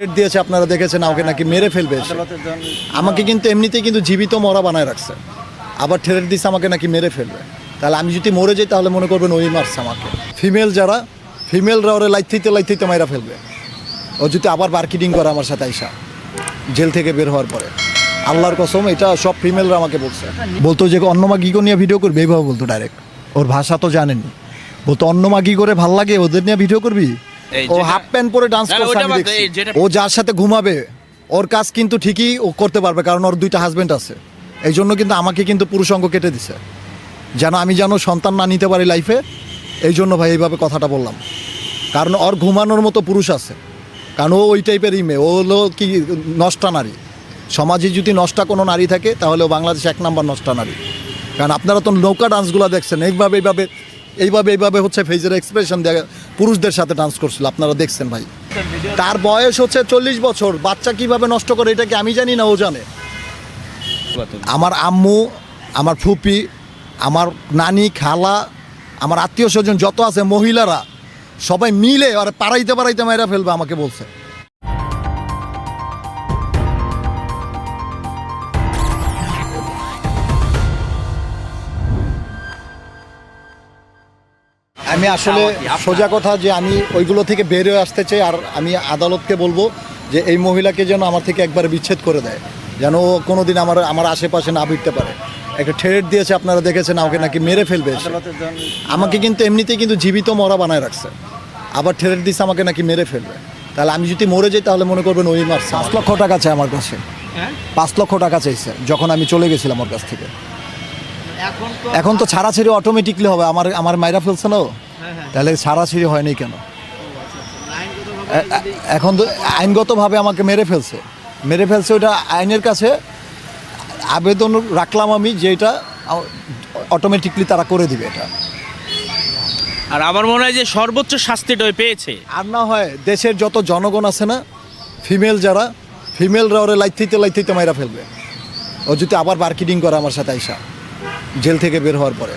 দিয়েছে আপনারা দেখেছেন ওকে নাকি মেরে ফেলবে আমাকে কিন্তু এমনিতেই কিন্তু জীবিত মরা বানায় রাখছে। আবার ঠেরেট দিচ্ছে আমাকে নাকি মেরে ফেলবে। তাহলে আমি যদি মরে যাই তাহলে মনে করবেন ওই মারছে আমাকে। ফিমেল যারা ফিমেলরা ওরা লাইথিতে লাইথিতে মাইরা ফেলবে। ও যদি আবার মার্কেটিং করে আমার সাথে আইসা জেল থেকে বের হওয়ার পরে। আল্লাহর কসম এটা সব ফিমেলরা আমাকে বলছে। বলতো যে অন্নমা গিগো নিয়ে ভিডিও করবে? এইভাবে বলতো ডাইরেক্ট ওর ভাষা তো জানেনি বলতো অন্নমা গি করে ভালো লাগে ওদের নিয়ে ভিডিও করবি? ও হাফ প্যান্ট পরে ডান্স করছে আমি দেখছি। ও যার সাথে ঘুমাবে ওর কাজ কিন্তু ঠিকই ও করতে পারবে কারণ ওর দুইটা হাজবেন্ড আছে। এই জন্য কিন্তু আমাকে কিন্তু পুরুষ অঙ্গ কেটে দিছে। যেন আমি যেন সন্তান না নিতে পারি লাইফে এই জন্য ভাই এইভাবে কথাটা বললাম। কারণ ওর ঘুমানোর মতো পুরুষ আছে। কারণ ও ওই টাইপের ইমে ও হলো কি নষ্টা নারী। সমাজে যদি নষ্টা কোনো নারী থাকে তাহলে ও বাংলাদেশ এক নাম্বার নষ্টা নারী। কারণ আপনারা তো নৌকা ডান্সগুলো দেখছেন এইভাবে এইভাবে এইভাবে এইভাবে হচ্ছে ফেজের এক্সপ্রেশন দেয় পুরুষদের সাথে ডান্স করছিল, আপনারা দেখছেন ভাই। তার বয়স হচ্ছে চল্লিশ বছর, বাচ্চা কীভাবে নষ্ট করে এটা কি আমি জানি না, ও জানে। আমার আম্মু, আমার ফুপি, আমার নানি, খালা, আমার আত্মীয় স্বজন যত আছে মহিলারা, সবাই মিলে আর পাড়াইতে পাড়াইতে মেয়েরা ফেলবে আমাকে বলছে। আমি আসলে সোজা কথা যে আমি ওইগুলো থেকে বের হয়ে আসতে চাই আর আমি আদালতকে বলব যে এই মহিলাকে যেন আমার থেকে একবার বিচ্ছেদ করে দেয় যেন ও কোনোদিন আমার আমার আশেপাশে না ভিড়তে পারে। একটা ঠেরেট দিয়েছে আপনারা দেখেছেন আমাকে নাকি মেরে ফেলবে আমাকে কিন্তু এমনিতেই কিন্তু জীবিত মরা বানায় রাখছে। আবার ঠেরেট দিচ্ছে আমাকে নাকি মেরে ফেলবে। তাহলে আমি যদি মরে যাই তাহলে মনে করবেন ওই মারছে পাঁচ লক্ষ টাকা চাই আমার কাছে। পাঁচ লক্ষ টাকা চাইছে যখন আমি চলে গেছিলাম ওর কাছ থেকে। এখন তো ছাড়াছাড়ি অটোমেটিকলি হবে। আমার আমার মাইরা ফেলছে না ও? তাহলে ছাড়াছাড়ি হয়নি কেন? এ- এ- এখন তো আইনগতভাবে আমাকে মেরে ফেলছে। মেরে ফেলছে ওটা আইনের কাছে। আবেদন রাখলাম আমি যে এটা অটোমেটিকলি তারা করে দিবে এটা। আর আমার মনে হয় যে সর্বোচ্চ শাস্তিটা ওই পেয়েছে। আর না হয় দেশের যত জনগণ আছে না ফিমেল যারা ফিমেলরা ওরা লাইথিতে লাইথিতে মাইরা ফেলবে। ও যদি আবার মার্কেটিং করে আমার সাথে আইসা। জেল থেকে বের হওয়ার পরে।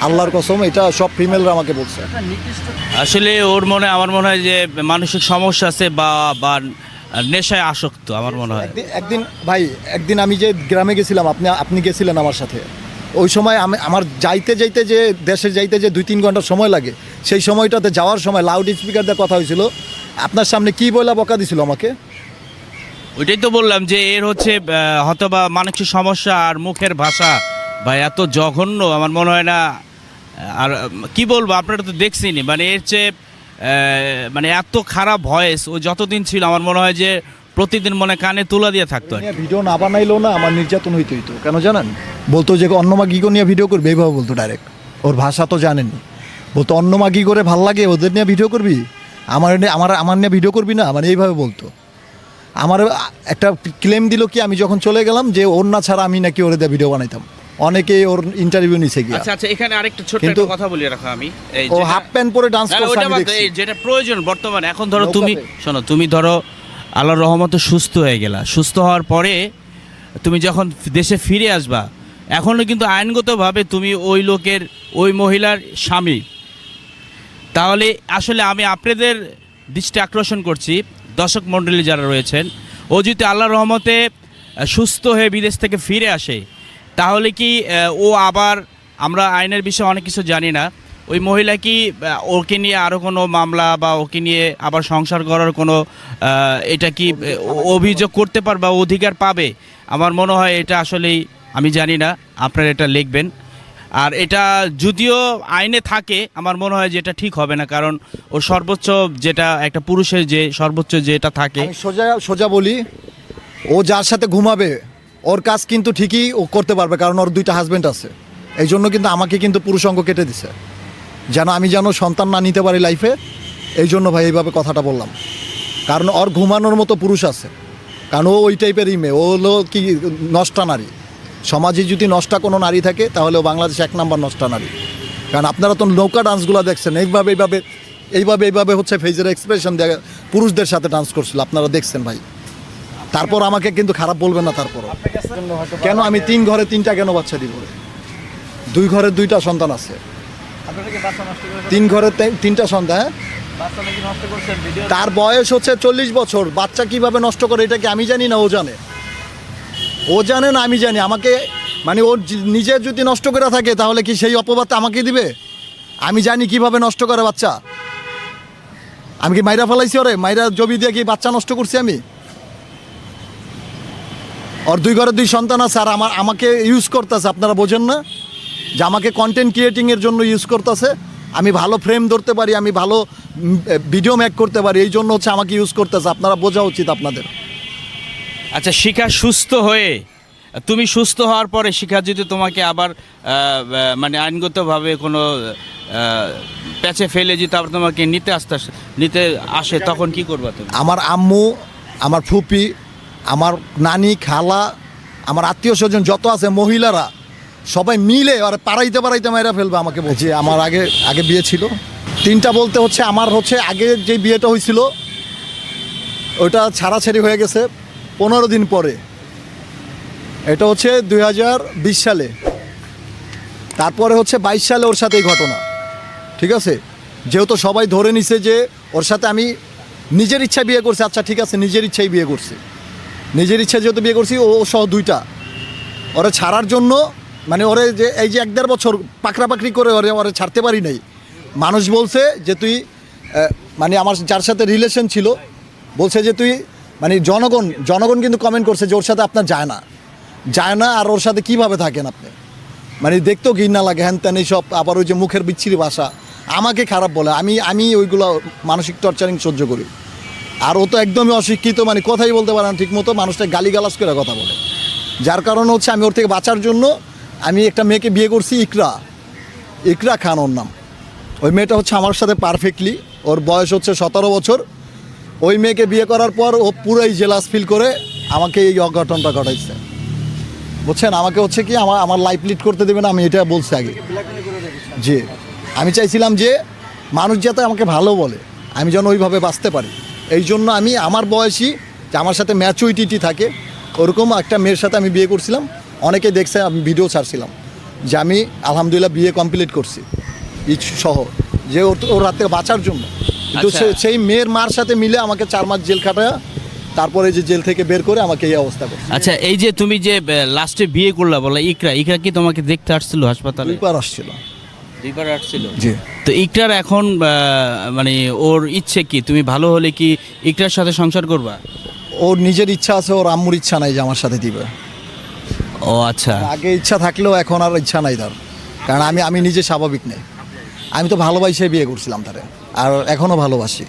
আল্লাহর কসম এটা সব ফিমেলরা আমাকে বলছে। আসলে ওর মনে আমার মনে হয় যে মানসিক সমস্যা আছে বা বা নেশায় আসক্ত আমার মনে হয়। একদিন ভাই একদিন আমি যে গ্রামে গেছিলাম আপনি আপনি গেছিলেন আমার সাথে। ওই সময় আমি আমার যাইতে যাইতে যে দেশে যাইতে যে দুই তিন ঘণ্টা সময় লাগে সেই সময়টাতে যাওয়ার সময় লাউড স্পিকার দিয়ে কথা হয়েছিল। আপনার সামনে কি বলে বকা দিছিল আমাকে? ওইটাই তো বললাম যে এর হচ্ছে আহ, হয়তোবা মানসিক সমস্যা আর মুখের ভাষা বা এত জঘন্য, আমার মনে হয় না, আর, কি বলব, আপনারা তো দেখছেনই। মানে এর চেয়ে মানে এত খারাপ ভয়েস ও যতদিন ছিল, আমার মনে হয় যে প্রতিদিন মনে কানে তুলা দিয়ে থাকতো কি। ভিডিও না বানাইলেও না, আমার নির্যাতন হইতে হইতো, কেন জানেন? বলতো যে অন্নমা গিগো নিয়ে ভিডিও করবে, এইভাবে বলতো ডাইরেক্ট ওর ভাষা তো জানেনি বলতো, অন্নমা গি করে ভালো লাগে, ওদের নিয়ে ভিডিও করবি? আমার আমার আমার নিয়ে ভিডিও করবি না? মানে এইভাবে বলতো। আমার, একটা ক্লেম দিল কি, আমি যখন চলে গেলাম যে ওর না ছাড়া আমি নাকি ওরে দিয়ে ভিডিও বানাইতাম। অনেকে ওর ইন্টারভিউ নিছে গিয়া। আচ্ছা আচ্ছা এখানে আরেকটা কিন্তু- একটা কথা বলি রাখো আমি। এই ও হাফ প্যান্ট পরে ডান্স করছে আমি দেখছি। যেটা প্রয়োজন বর্তমানে এখন ধরো তুমি শোনো তুমি ধরো আল্লাহর রহমতে সুস্থ হয়ে গেলা। সুস্থ হওয়ার পরে তুমি যখন দেশে ফিরে আসবা এখনও কিন্তু আইনগতভাবে তুমি ওই লোকের ওই মহিলার স্বামী। তাহলে আসলে আমি আপনাদের দৃষ্টি আকর্ষণ করছি। দর্শক মণ্ডলী যারা রয়েছেন ও যদি আল্লাহর রহমতে সুস্থ হয়ে বিদেশ থেকে ফিরে আসে তাহলে কি ও আবার আমরা আইনের বিষয়ে অনেক কিছু জানি না ওই মহিলা কি ওকে নিয়ে আরও কোনো মামলা বা ওকে নিয়ে আবার সংসার করার কোনো এটা কি অভিযোগ করতে পারবে বা অধিকার পাবে? আমার মনে হয় এটা আসলেই আমি জানি না আপনারা এটা লিখবেন। আর এটা যদিও আইনে থাকে আমার মনে হয় যে এটা ঠিক হবে না কারণ ও সর্বোচ্চ যেটা একটা পুরুষের যে সর্বোচ্চ যেটা থাকে সোজা সোজা বলি ও যার সাথে ঘুমাবে ওর কাজ কিন্তু ঠিকই ও করতে পারবে, কারণ ওর দুইটা হাজব্যান্ড আছে। এই জন্য কিন্তু আমাকে কিন্তু পুরুষ অঙ্গ কেটে দিছে। যেন আমি যেন সন্তান না নিতে পারি লাইফে এই জন্য ভাই এইভাবে কথাটা বললাম। কারণ ওর ঘুমানোর মতো পুরুষ আছে। কারণ ও ওই টাইপের ইমে ও হলো কি নষ্টা নারী। সমাজে যদি নষ্টা কোনো নারী থাকে, তাহলে ও বাংলাদেশ এক নাম্বার নষ্টা নারী। কারণ আপনারা তো নৌকা ডান্সগুলো দেখছেন, এইভাবে এইভাবে এইভাবে এইভাবে হচ্ছে ফেজের এক্সপ্রেশন দেয় পুরুষদের সাথে ডান্স করছিল, আপনারা দেখছেন ভাই। তারপর আমাকে কিন্তু খারাপ বলবেন না তারপর কেন আমি তিন ঘরে তিনটা কেন বাচ্চা দিব? দুই ঘরে দুইটা সন্তান আছে। তিন ঘরে তিনটা সন্তান হ্যাঁ? তার বয়স হচ্ছে চল্লিশ বছর। বাচ্চা কীভাবে নষ্ট করে এটা কি আমি জানি না ও জানে। ও জানে না আমি জানি। আমাকে মানে ওর নিজে যদি নষ্ট করে থাকে তাহলে কি সেই অপবাদটা আমাকে দিবে? আমি জানি কীভাবে নষ্ট করে বাচ্চা। আমি কি মাইরা ফেলাইছি ওরে? মাইরা জমি দিয়ে কি বাচ্চা নষ্ট করছি আমি? ওর দুই ঘরে দুই সন্তান আছে আর আমার আমাকে ইউজ করতেছে আপনারা বোঝেন না? যে আমাকে কন্টেন্ট ক্রিয়েটিংয়ের জন্য ইউজ করতেছে আমি ভালো ফ্রেম ধরতে পারি আমি ভালো ভিডিও মেক করতে পারি এই জন্য হচ্ছে আমাকে ইউজ করতেছে আপনারা বোঝা উচিত আপনাদের। আচ্ছা শিখা সুস্থ হয়ে তুমি সুস্থ হওয়ার পরে শিখা যদি তোমাকে আবার মানে আইনগতভাবে কোনো প্যাচে ফেলে যদি আবার তোমাকে নিতে আসতে নিতে আসে তখন কি করবা তুমি? আমার আম্মু আমার ফুপি আমার নানি খালা আমার আত্মীয় স্বজন যত আছে মহিলারা সবাই মিলে আর পাড়াইতে পাড়াইতে মেয়েরা ফেলবে আমাকে বলছি। আমার আগে আগে বিয়ে ছিল। তিনটা বলতে হচ্ছে আমার হচ্ছে আগে যে বিয়েটা হয়েছিল ওটা ছাড়াছাড়ি হয়ে গেছে পনেরো দিন পরে। এটা হচ্ছে দু হাজার বিশ সালে। তারপরে হচ্ছে বাইশ সালে ওর সাথে এই ঘটনা। ঠিক আছে? যেহেতু সবাই ধরে নিছে যে ওর সাথে আমি নিজের ইচ্ছা বিয়ে করছি আচ্ছা ঠিক আছে নিজের ইচ্ছাই বিয়ে করছি। নিজের ইচ্ছা যেহেতু বিয়ে করছি, ও সহ দুইটা। ওরে ছাড়ার জন্য মানে ওরে যে, এই যে এক দেড় বছর পাকড়া পাকড়ি করে ওরে ওরে ছাড়তে পারি নাই। মানুষ বলছে যে তুই মানে আমার যার সাথে রিলেশন ছিল, বলছে যে তুই মানে জনগণ জনগণ কিন্তু কমেন্ট করছে যে ওর সাথে আপনার যায় না। যায় না আর ওর সাথে কীভাবে থাকেন আপনি? মানে দেখতেও ঘৃণা লাগে, হ্যান ত্যান এইসব, আবার ওই যে মুখের বিচ্ছিরি ভাষা। আমাকে খারাপ বলে, আমি আমি ওইগুলো মানসিক টর্চারিং সহ্য করি। আর ও তো একদমই অশিক্ষিত মানে কথাই বলতে পারে না ঠিক মতো মানুষটা গালিগালাজ করে কথা বলে। যার কারণে হচ্ছে আমি ওর থেকে বাঁচার জন্য আমি একটা মেয়েকে বিয়ে করছি ইকরা। ইকরা খান ওর নাম। ওই মেয়েটা হচ্ছে আমার সাথে পারফেক্টলি ওর বয়স হচ্ছে সতেরো বছর। ওই মেয়েকে বিয়ে করার পর ও পুরোই জেলাস ফিল করে আমাকে এই অঘটনটা ঘটাইছে। বুঝছেন? আমাকে হচ্ছে কি, আমার আমার লাইফ লিড করতে দেবে না, আমি এটা বলছি আগে। যে আমি চাইছিলাম যে মানুষ যাতে আমাকে ভালো বলে, আমি যেন ওইভাবে বাঁচতে পারি। এই জন্য আমি আমার বয়সী যে আমার সাথে ম্যাচুইটিটি থাকে ওরকম একটা মেয়ের সাথে আমি বিয়ে করছিলাম। অনেকে দেখছে আমি ভিডিও ছাড়ছিলাম যে আমি আলহামদুলিল্লাহ বিয়ে কমপ্লিট করছি। ই সহ যে ওর ওর হাত থেকে বাঁচার জন্য। কিন্তু আচ্ছা। সেই মেয়ের মার সাথে মিলে আমাকে চার মাস জেল খাটায় তারপরে যে জেল থেকে বের করে আমাকে এই অবস্থা করছে। আচ্ছা এই যে তুমি যে লাস্টে বিয়ে করলা বলে ইকরা ইকরা কি তোমাকে দেখতে আসছিল হাসপাতালে? আসছিল। দুইবার জি। তো ইকরার এখন মানে ওর ইচ্ছে কি? তুমি ভালো হলে কি ইকরার সাথে সংসার করবা? ওর নিজের ইচ্ছা আছে ওর আম্মুর ইচ্ছা নাই যে আমার সাথে দিবে। ও আচ্ছা। আগে ইচ্ছা থাকলেও এখন আর ইচ্ছা নাই তার। কারণ আমি আমি নিজে স্বাভাবিক নেই। আমি তো ভালোবাসে বিয়ে করছিলাম তারে। আর এখনও ভালোবাসি।